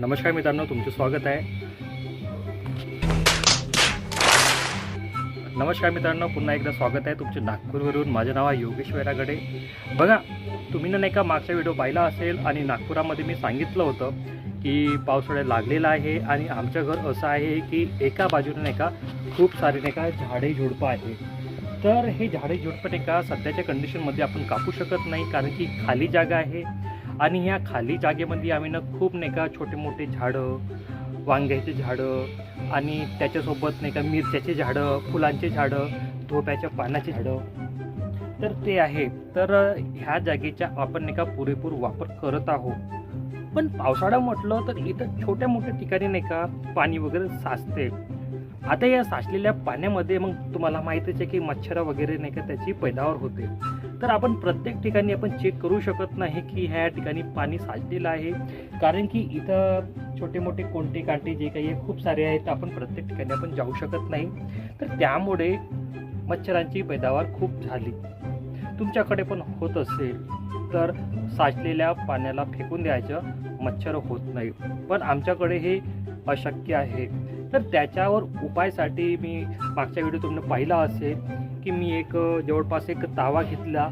नमस्कार मित्रांनो तुमचं स्वागत आहे. नमस्कार मित्रांनो पुन्हा एकदा स्वागत आहे तुमचे नागपूरवरून. माझं नाव आहे योगेश वेरागडे. बघा तुम्ही ना नाही का मागचा व्हिडिओ पाहिला असेल आणि नागपुरामध्ये मी सांगितलं होतं की पावसाळ्यात लागलेला आहे आणि आमचं घर असं आहे की एका बाजूने नाही का खूप सारे नाही का झाडे झुडपं आहे तर हे झाडे झुडपं नाही का सध्याच्या कंडिशनमध्ये आपण कापू शकत नाही कारण की खाली जागा आहे. आणि ह्या खाली जागेमध्ये आम्ही ना खूप नाही का छोटे मोठे झाडं वांग्याचे झाडं आणि त्याच्यासोबत नाही का मिरच्याचे झाडं फुलांचे झाडं धोप्याच्या पानाचे झाडं. तर ते आहे. तर ह्या जागेचा आपण नाही का पुरेपूर वापर करत आहोत. पण पावसाळा म्हटलं तर इथं छोट्या मोठ्या ठिकाणी नाही का पाणी वगैरे साचते. आता या साचलेल्या पाण्यामध्ये मग तुम्हाला माहितीच आहे की मच्छर वगैरे नाही का त्याची पैदावार होते. तर आपण प्रत्येक ठिकाणी आपण चेक करू शकत नाही की ह्या ठिकाणी पाणी साचलेलं आहे. कारण की इथं छोटे मोठे कोणते काटे जे काही आहे खूप सारे आहेत आपण प्रत्येक ठिकाणी आपण जाऊ शकत नाही. तर त्यामुळे मच्छरांची पैदावार खूप झाली. तुमच्याकडे पण होत असेल तर साचलेल्या पाण्याला फेकून द्यायचं मच्छर होत नाही. पण आमच्याकडे हे अशक्य आहे. तर त्याच्यावर उपायसाठी मी मागच्या व्हिडिओ तुम्ही पाहिला असेल की मी एक जवळपास एक तावा घेतला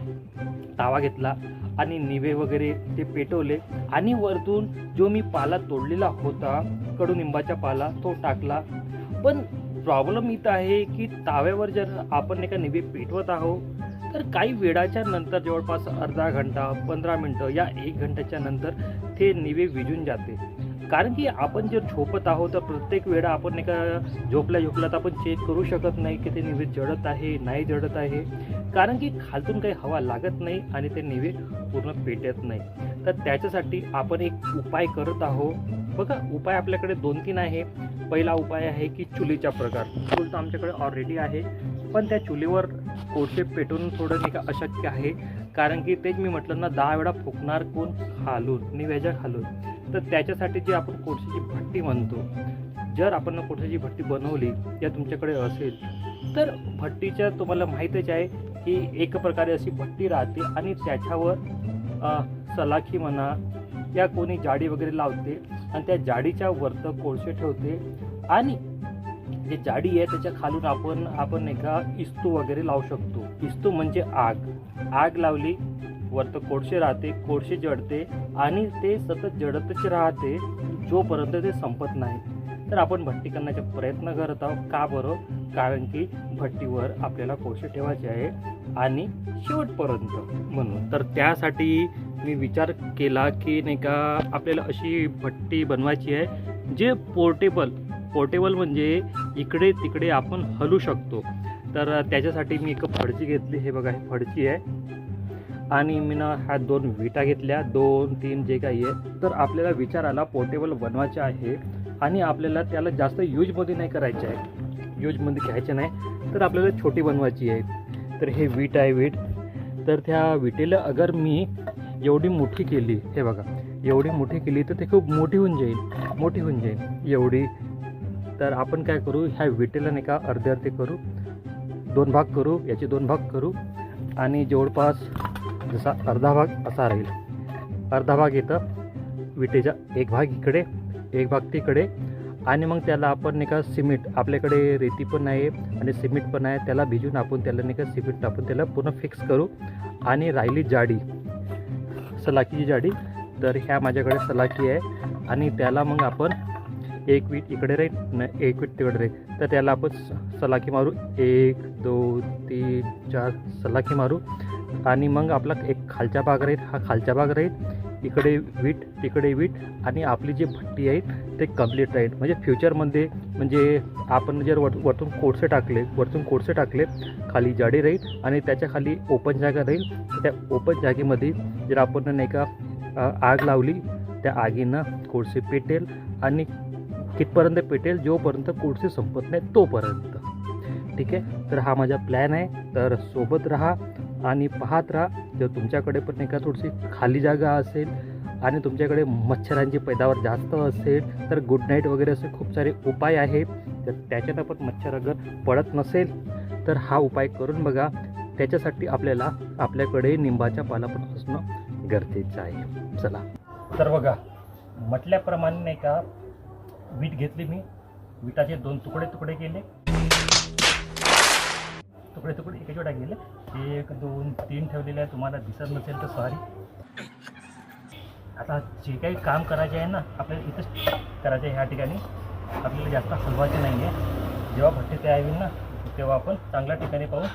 तावा घेतला आणि निवे वगैरे ते पेटवले आणि वरतून जो मी पाला तोडलेला होता कडुनिंबाचा पाला तो टाकला. पण प्रॉब्लेम इथं आहे की ताव्यावर जर आपण एका निवे पेटवत आहोत तर काही वेळाच्या नंतर जवळपास अर्धा घंटा पंधरा मिनटं या एक घंट्याच्या नंतर ते निवे विजून जाते. कारण की आपण जर झोपत आहोत तर प्रत्येक वेळा आपण नाही का झोपल्या झोपल्यात आपण चेक करू शकत नाही की ते निवे जळत आहे नाही जळत आहे. कारण की खालतून काही हवा लागत नाही आणि ते निवे पूर्ण पेटत नाही. तर त्याच्यासाठी आपण एक उपाय करत आहोत. बघा उपाय आपल्याकडे दोन तीन आहे. पहिला उपाय आहे की चुलीचा प्रकार. चूल तर आमच्याकडे ऑलरेडी आहे. पण त्या चुलीवर कोळसे पेटवून थोडं नाही का अशक्य आहे? कारण की तेच मी म्हटलं ना दहा वेळा फुकणार कोण? खालून. निव्याच्या खालून. तर त्याच्यासाठी जे आपण कोळशाची भट्टी म्हणतो जर आपण कोळशाची भट्टी बनवली या तुमच्याकडे असेल तर भट्टीच्या तुम्हाला माहीतच आहे की एक प्रकारे अशी भट्टी राहते आणि त्याच्यावर सलाखी म्हणा या कोणी जाडी वगैरे लावते आणि त्या जाडीच्या वरतं कोळसे ठेवते आणि जे जाडी आहे त्याच्या खालून आपण आपण नाही का इस्तू वगैरे लावू शकतो. इस्तू म्हणजे आग. आग लावली वरतं कोळसे राहते कोळसे जडते आणि ते सतत जडतच राहते जोपर्यंत ते संपत नाही. तर आपण भट्टी करण्याचा प्रयत्न करत आहोत. का बरं? कारण की भट्टीवर आपल्याला कोळसे ठेवायचे आहे आणि शेवटपर्यंत म्हणून. तर त्यासाठी मी विचार केला की नाही का आपल्याला अशी भट्टी बनवायची आहे जे पोर्टेबल पोर्टेबल म्हणजे इकडे तिकडे आपण हलू शकतो. तर त्याच्यासाठी मी एक फडची घेतली. हे बघा हे फडची आहे. आणि मी ना ह्या दोन विटा घेतल्या. दोन तीन जे काही आहे. तर आपल्याला विचाराला पोर्टेबल बनवायचे आहे. आणि आपल्याला त्याला जास्त यूजमध्ये नाही करायचे आहे. यूजमध्ये घ्यायचे नाही. तर आपल्याला छोटी बनवायची आहे. तर हे वीट आहे वीट. तर त्या विटेला अगर मी एवढी मोठी केली हे बघा एवढी मोठी केली तर ते खूप मोठी होऊन जाईल. मोठी होऊन जाईल. एवढी तर आपण काय करू ह्या विटेला नाही का अर्धे अर्धे करू दोन भाग करू याचे दोन भाग करू आणि जवळपास जसा अर्धा भाग असा राहील. अर्धा भाग येतं विटेचा एक भाग इकडे एक भाग तिकडे आणि मग त्याला आपण नाही का सिमेंट आपल्याकडे रेती पण आहे आणि सिमेंट पण आहे त्याला भिजून आपण त्याला नाही का सिमेंट टाकून त्याला पूर्ण फिक्स करू आणि राहिली जाडी सलाखीची जाडी. तर ह्या माझ्याकडे सलाखी आहे आणि त्याला मग आपण एक वीट इकडे राहील न एक वीट तिकडे राहील. तर त्याला आपण स- सलाखी मारू. एक दोन तीन चार सलाखी मारू. आणि मग आपला एक खालचा भाग राहील. हा खालचा भाग राहील. इकडे वीट तिकडे वीट. आणि आपली जी भट्टी आहे ते कंप्लीट राहील. म्हणजे फ्युचरमध्ये म्हणजे आपण जर वर वरतून कोळसे टाकले वरतून कोळसे टाकले खाली जाडी राहील. आणि त्याच्याखाली ओपन जागा राहील. त्या ओपन जागेमध्ये जर आपण नाही का आग लावली त्या आगीनं कोळसे पेटेल. आणि कितपर्यंत पेटेल जोपर्यंत कोळसे संपत नाही तोपर्यंत. ठीक आहे? तर हा माझा प्लॅन आहे. तर सोबत राहा आणि पाहत राहा. जर तुमच्याकडे पण नाही का थोडीशी खाली जागा असेल आणि तुमच्याकडे मच्छरांची पैदावार जास्त असेल तर गुड नाईट वगैरे असे खूप सारे उपाय आहे तर त्याच्यानं पण मच्छर अगर पडत नसेल तर हा उपाय करून बघा. त्याच्यासाठी आपल्याला आपल्याकडे निंबाच्या पाला पण असणं गरजेचं आहे. चला. तर बघा म्हटल्याप्रमाणे नाही का वीट घेतली मी. विटाचे दोन तुकडे तुकडे केले. तुकडे तुकडे एका छोटा गेले. एक दोन तीन ठेवलेले आहे तुम्हाला दिसत नसेल तर सॉरी. आता जे काही काम करायचे आहे ना आपल्याला इथंच करायचं आहे ह्या ठिकाणी. आपल्याला जास्त हलवायचे नाही आहे जेव्हा भट्टी तयार होईल ना तेव्हा आपण चांगल्या ठिकाणी पाहून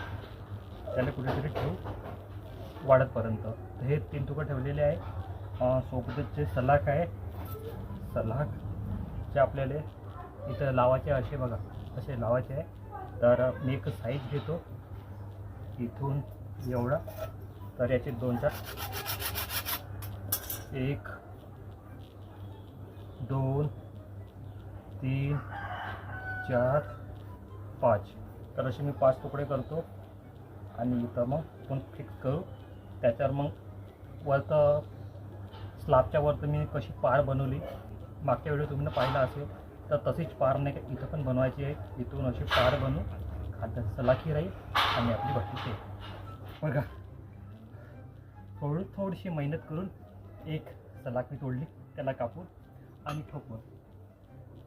त्याला कुठेतरी ठेवू. वाढतपर्यंत. तर हे तीन तुकडे ठेवलेले आहे. अं, सोबतच जे सलाख आहे सलाख जे आपल्याला इथं लावायचे असे बघा असे लावायचे आहे. तर मी एक साईज घेतो. इथून एवढा तर याचे दोन चार. एक दोन तीन चार पाच. तर असे मी पाच तुकडे करतो. आणि इथं मग पण फिक्स करू त्याच्यावर मग वरतं स्लॅबच्या वरतं मी कशी पार बनवली मागच्या व्हिडिओ तुम्ही पाहिला असेल तर तशीच पार नाही का इथं पण बनवायची आहे इथून अशी पार बनवू. खाद्य सलाखी राहील आणि आपली भट्टी ते बघा. थोडी थोडीशी मेहनत करून एक सलाखी तोडली त्याला कापून आणि ठोकून.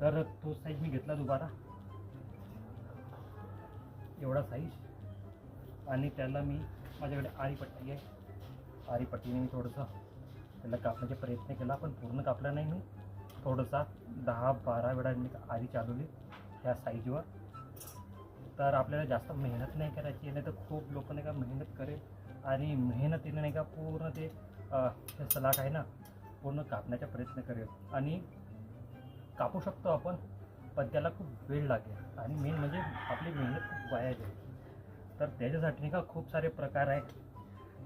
तर तो साईज मी घेतला दुबारा. एवढा साईज आणि त्याला मी माझ्याकडे आळीपट्टी आहे. आळीपट्टीने मी थोडंसं त्याला कापण्याचा प्रयत्न केला पण पूर्ण कापला नाही मी. थोडंसा दहा बारा वेळा मी आधी चालवली त्या साईजवर. तर आपल्याला जास्त मेहनत नाही करायची नाही तर खूप लोक नाही का मेहनत करेल आणि मेहनतीने नाही का पूर्ण ते सलाख आहे ना पूर्ण कापण्याचा प्रयत्न करेल. आणि कापू शकतो आपण पण त्याला खूप वेळ लागेल. आणि मेन म्हणजे आपली मेहनत खूप वाया जाईल. तर त्याच्यासाठी नाही का खूप सारे प्रकार आहेत.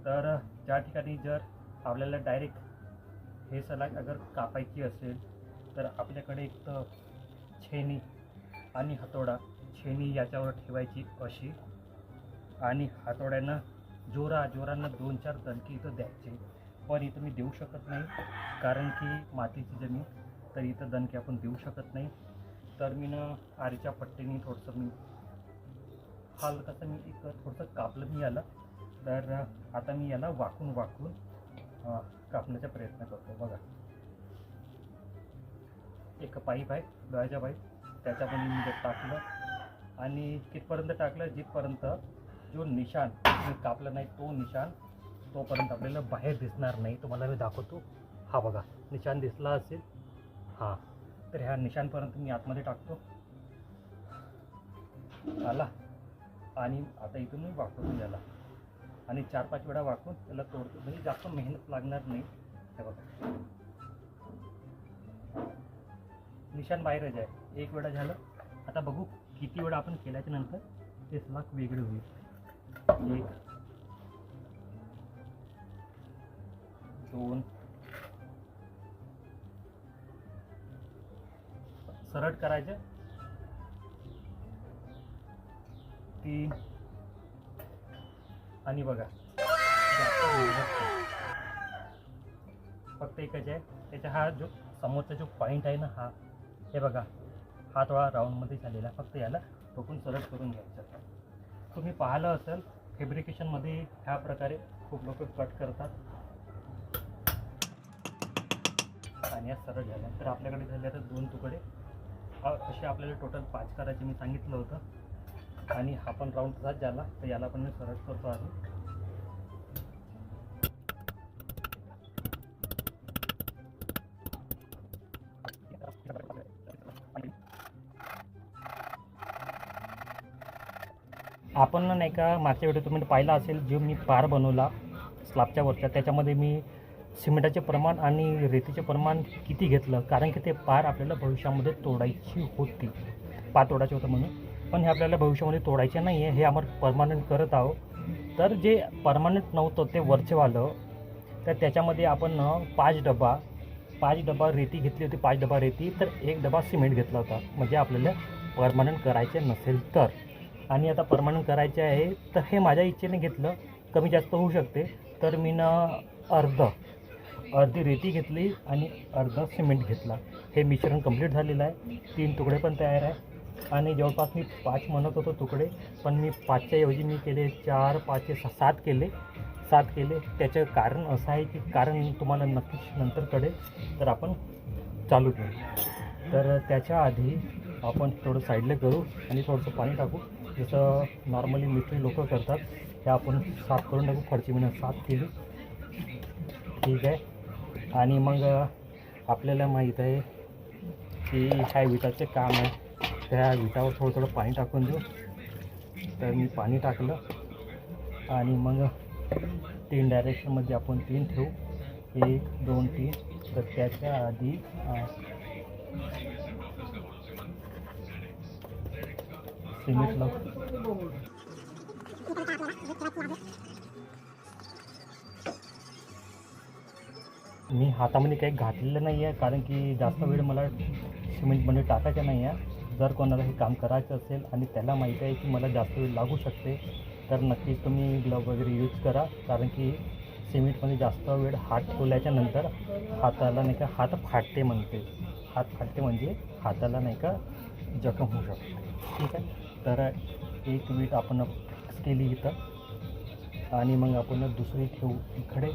तर ज्या ठिकाणी जर आपल्याला डायरेक्ट हे सलाग अगर कापायची असेल तर आपल्याकडे एक तर छेनी आणि हातोडा. छेनी याच्यावर ठेवायची अशी. आणि हातोड्यानं जोरा जोरानं दोन चार दणकी इथं द्यायचे. पण इथं मी देऊ शकत नाही. कारण की मातीची जमीन तर इथं दणके आपण देऊ शकत नाही. तर मी ना आरीच्या पट्टीने थोडंसं मी हाल कसं मी एक थोडंसं कापलं मी याला. तर आता मी याला वाकून वाकून कापण्याचा प्रयत्न करतो बघा. एक पाईप आहे डोळ्याच्या पाईप. त्याच्यामध्ये मी ते टाकलं आणि कितपर्यंत टाकलं जिथपर्यंत जो निशाण मी कापला नाही तो निशाण तोपर्यंत आपल्याला बाहेर दिसणार नाही. तुम्हाला मी दाखवतो. हा बघा निशान दिसला असेल. हां. तर ह्या निशाणपर्यंत मी आतमध्ये टाकतो. आला. आणि आता इथून मी वाकवतो याला. आणि चार पाच वेळा वाकून त्याला तोडतो. म्हणजे जास्त मेहनत लागणार नाही. हे बघा. निशाण बाहेरच आहे. एक वेळा झालं. आता बघू किती वेळा आपण केल्याच्यानंतर ते स्लाक वेगळे होईल. एक दोन सरळ करायचं. तीन आणि बघा. फक्त एकच आहे. त्याच्या हा जो समोरचा जो पॉईंट आहे ना हा हे बघा हा थोडा राऊंडमध्ये झालेला. आहे. फक्त याला टोकून सरळ करून घ्यायचं. तुम्ही पाहिलं असेल फेब्रिकेशनमध्ये ह्या प्रकारे खूप लोक कट करतात. आणि या सरळ झाल्या तर आपल्याकडे झाले आता दोन तुकडे. असे आपल्याला टोटल पाच करायचे मी सांगितलं होतं. आणि हा पण राऊंड तसाच झाला तर याला पण मी सरळ करतो आधी. आपण नाही का मागच्या व्हिडिओ तुम्ही पाहिला असेल जो मी पार बनवला स्लॅबच्या वरच्या त्याच्यामध्ये मी सिमेंटाचे प्रमाण आणि रेतीचे प्रमाण किती घेतलं? कारण की ते पार आपल्याला भविष्यामध्ये तोडायची होती. पार तोडायचे होतं म्हणून. पण हे आपल्याला भविष्यामध्ये तोडायचे नाही आहे हे आम्हाला परमानंट करत आहोत. तर जे परमानंट नव्हतं ते वरचेवालं तर त्याच्यामध्ये आपण पाच डबा पाच डबा रेती घेतली होती पाच डबा रेती तर एक डबा सिमेंट घेतला होता. म्हणजे आपल्याला परमानंट करायचे नसेल तर. आणि आता परमानंट करायचे आहे तर हे माझ्या इच्छेने घेतलं. कमी जास्त होऊ शकते. तर मी ना अर्ध अर्धी रेती घेतली आणि अर्ध सिमेंट घेतला. हे मिश्रण कंप्लीट झालेलं आहे. तीन तुकडे पण तयार आहे. आणि जवळपास मी पाच म्हणत होतो तुकडे पण मी पाचच्या ऐवजी मी केले चार पाचचे सात केले. सात केले. त्याचं कारण असं आहे की कारण तुम्हाला नक्कीच नंतर कळेल. तर आपण चालू करू तर त्याच्या आधी आपण थोडं साईडला करू आणि थोडंसं पाणी टाकू. जसं नॉर्मली मिठी लोक करतात हे आपण साफ करून टाकू फडची मी साफ केली. ठीक आहे. आणि मग आपल्याला माहीत आहे की ह्या विटाचे काम आहे. त्या विटावर थोडं थोडं पाणी टाकून देऊ. तर मी पाणी टाकलं. आणि मग तीन डायरेक्शनमध्ये आपण तीन ठेवू. एक दोन तीन. तर त्याच्या आधी सिमेंट मी हातामध्ये काही घातलेलं नाही आहे कारण की जास्त वेळ मला सिमेंटमध्ये टाकायचं नाही आहे जर कोणाला हे काम करायचं असेल आणि त्याला माहिती आहे की मला जास्त वेळ लागू शकते तर नक्कीच तुम्ही ग्लव वगैरे यूज करा. कारण की सिमेंटमध्ये जास्त वेळ हात ठेवल्याच्या नंतर हाताला नाही का हात फाटते म्हणते. हात फाटते म्हणजे हाताला नाही का जखम होऊ शकते. ठीक आहे? तर एक वीट आपण फिक्स केली इथं. आणि मग आपण दुसरी ठेवू इकडे.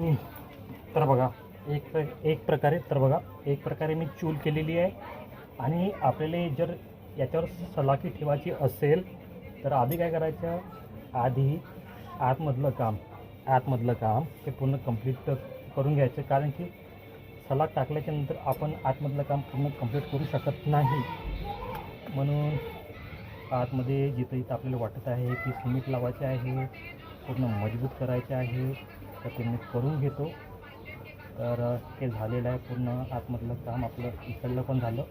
तर बघा एक प्र एक प्रकारे तर बघा एक प्रकारे मी चूल केलेली आहे. आणि आपल्याला जर याच्यावर सलाखी ठेवायची असेल तर आधी काय करायचं? आधी आतमधलं काम आतमधलं काम ते पूर्ण कंप्लीट करून घ्यायचं. कारण की सलाख टाकल्याच्या नंतर आपण आतमधलं काम पूर्ण कंप्लीट करू शकत नाही. म्हणून आतमध्ये जिथं इथं आपल्याला वाटत आहे की सिमेंट लावायचे आहे पूर्ण मजबूत करायचे आहे तर ते मी करून घेतो. तर ते झालेलं आहे पूर्ण आतमधलं काम आपलं इकडलं पण झालं.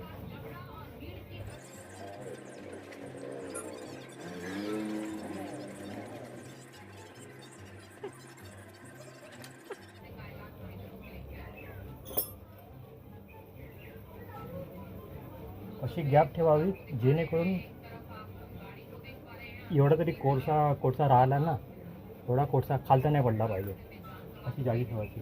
अशी गॅप ठेवावी जेणेकरून एवढा तरी कोळसा कोळसा राहिला ना थोडा कोळसा खालता नाही पडला पाहिजे. अशी जागी ठेवायची.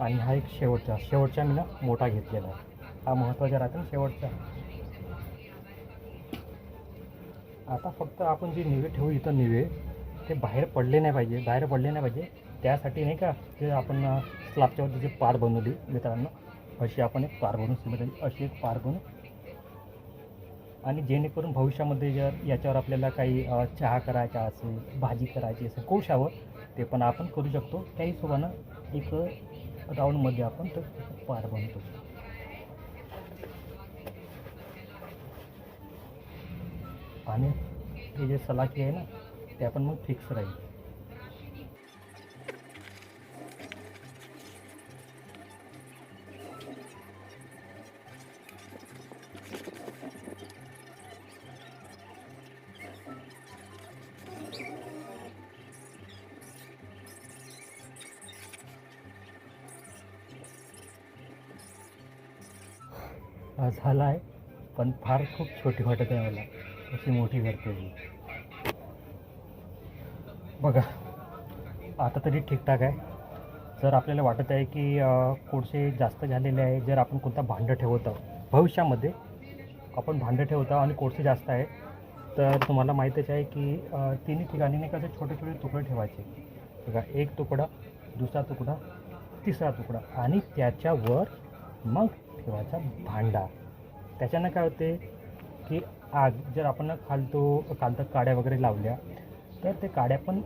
आणि हा एक शेवटचा शेवटचा मी ना मोठा घेतलेला आहे. हा महत्त्वाचा राहतो ना शेवटचा. आता फक्त आपण जे निवे ठेवू इथं निवे ते बाहेर पडले नाही पाहिजे बाहेर पडले नाही पाहिजे. त्यासाठी नाही का ते आपण स्लॅबच्यावरती जे पार बनवली मित्रांनो अशी आपण एक पार बनवू सिमेंट अशी एक पार बनवू आणि जेणेकरून भविष्यामध्ये जर याच्यावर आपल्याला काही चहा करायचा असेल भाजी करायची असेल कोशावर ते पण आपण करू शकतो. त्या हिशोबानं एक राऊंडमध्ये आपण तो पार बनवतो. आणि हे जे सलाखी आहे ना ते आपण मग फिक्स राहील. झाला आहे पण फार खूप छोटी वाटत आहे मला. अशी मोठी करते बघा आता तरी ठीकठाक आहे. जर आपल्याला वाटत आहे की कोळसे जास्त झालेले आहे जर आपण कोणता भांडं ठेवत आहोत भविष्यामध्ये आपण भांडं ठेवत आहोत आणि कोळसे जास्त आहे तर तुम्हाला माहीतच आहे की तिन्ही ठिकाणी नाही कसं छोटे छोटे तुकडे ठेवायचे. बघा एक तुकडा दुसरा तुकडा तिसरा तुकडा आणि त्याच्यावर मग ठेवायचा भांडा. त्याच्यानं काय होते की आग जर आपण खालतो खालतं काड्या वगैरे लावल्या तर ते काड्या पण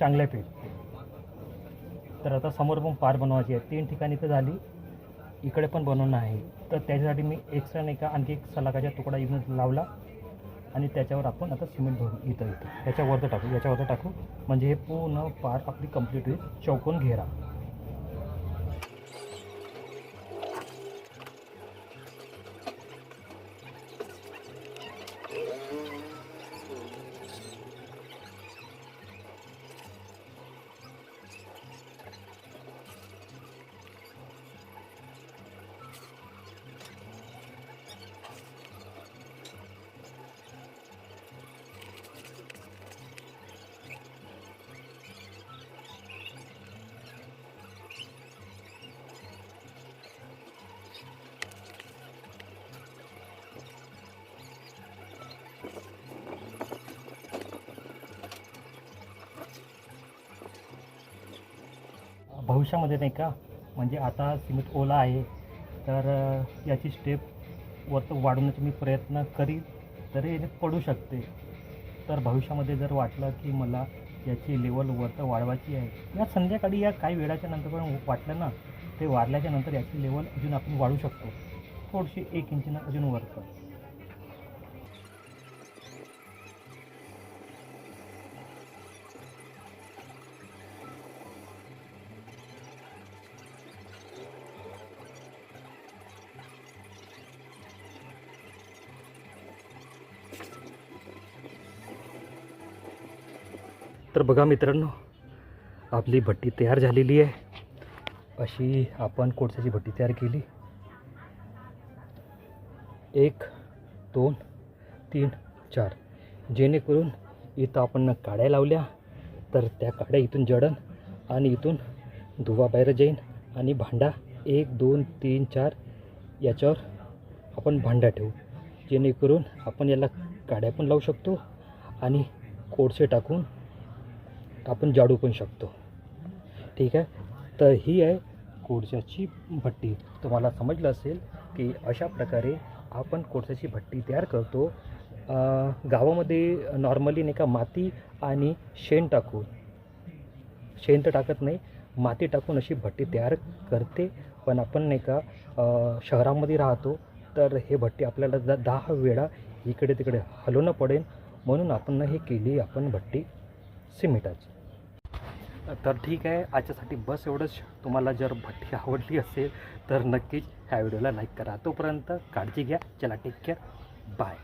चांगल्या पेटते तर आता समोर पण पार बनवायची आहे. तीन ठिकाणी तर झाली. इकडे पण बनवणं आहे. तर त्याच्यासाठी मी एक्स्ट्रा नाही का आणखी एक सलाकाचा तुकडा इथून लावला. आणि त्याच्यावर आपण आता सिमेंट भरू इथं इथं याच्यावरती टाकू याच्यावरती टाकू. म्हणजे हे पूर्ण पार आपली कंप्लीट होईल. चौकोन घेरा. भविष्यामध्ये नाही का? म्हणजे आता सिमेंट ओला आहे तर याची स्टेप वरतं वाढवण्याचा मी प्रयत्न करीन तरी हे पडू शकते. तर भविष्यामध्ये जर वाटलं की मला याची लेवल वरतं वाढवायची आहे या संध्याकाळी या काही वेळाच्या नंतर पण वाटलं ना ते वाढल्याच्या नंतर याची लेवल अजून आपण वाढू शकतो. थोडीशी एक इंचीनं अजून वरतं. तर बघा मित्रांनो आपली भट्टी तयार झालेली आहे. अशी आपण कोळशाची भट्टी तयार केली. एक दोन तीन चार. जेणेकरून इथं आपण काड्या लावल्या तर त्या काड्या इथून जडन आणि इथून धुवा बाहेर जाईन आणि भांडा एक दोन तीन चार याच्यावर आपण भांडा ठेवू. जेणेकरून आपण याला काड्या पण लावू शकतो आणि कोळसे टाकून आपण जाडू पण शकतो. ठीक आहे? तर ही आहे कोळशाची भट्टी. तुम्हाला समजलं असेल की अशा प्रकारे आपण कोळशाची भट्टी तयार करतो. गावामध्ये नॉर्मली नाही का माती आणि शेण टाकून शेण तर टाकत नाही माती टाकून अशी भट्टी तयार करते. पण आपण नाही का शहरामध्ये राहतो तर हे भट्टी आपल्याला द दहा वेळा इकडे तिकडे हलवणं पडेल. म्हणून आपण हे केली आपण भट्टी सिमेंटाची. तर ठीक आहे आजच्यासाठी बस एवढंच. तुम्हाला जर भट्टी आवडली असेल तर नक्कीच ह्या व्हिडिओला लाईक करा. तोपर्यंत काळजी घ्या. चला टेक केअर बाय